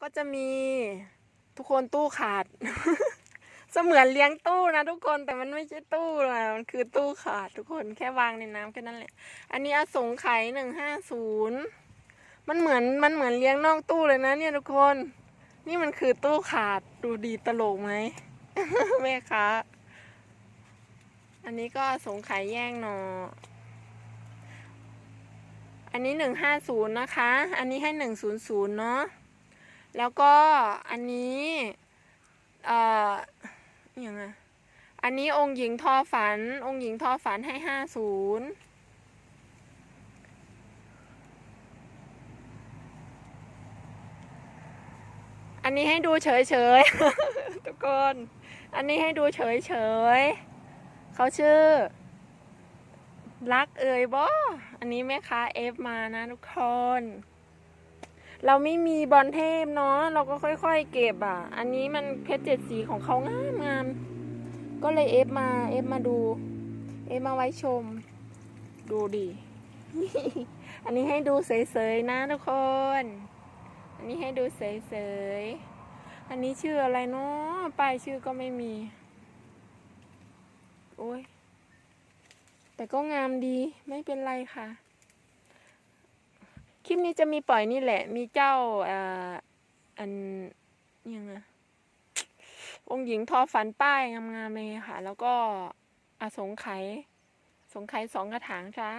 ก็จะมีทุกคนตู้ขาด เสมือนเลี้ยงตู้นะทุกคนแต่มันไม่ใช่ตู้นะมันคือตู้ขาดทุกคนแค่วางในน้ำแค่นั้นแหละ อันนี้อสงไขยหนึ่งห้าศูนย์มันเหมือนมันเหมือนเลี้ยงนอกตู้เลยนะเนี่ยทุกคน นี่มันคือตู้ขาดดูดีตลกไหมแม่ค้าอันนี้ก็สงไขยแย่งหนออันนี้หนึ่งห้าศูนย์นะคะ อันนี้ให้หนึ่งศูนย์ศูนย์เนาะ แล้วก็อันนี้เอ่ออย่างไงอันนี้องค์หญิงทอฝัน องค์หญิงทอฝันให้ห้าศูนย์อันนี้ให้ดูเฉยๆทุกคน อันนี้ให้ดูเฉยๆเขาชื่อ รักเอ่ยบออันนี้แม่ค้าเอฟมานะทุกคน เราไม่มีบอลเทพเนาะเราก็ค่อยๆ เก็บอะ อันนี้มันเพชรเจ็ดสีของเขางามงามก็เลยเอฟมาเอฟมาดู เอฟมาไว้ชม ดูดิอันนี้ให้ดูเสยๆนะทุกคน อันนี้ให้ดูเสยๆอันนี้ชื่ออะไรเนาะป้ายชื่อก็ไม่มีโอ้ยแต่ก็งามดีไม่เป็นไรค่ะ คลิปนี้จะมีปล่อยนี่แหละ มีเจ้าอ่ออันยังไงองค์หญิงทอฝันป้ายงามๆเลยค่ะ แล้วก็อาสงไขยสงไขยสองกระถางจ้า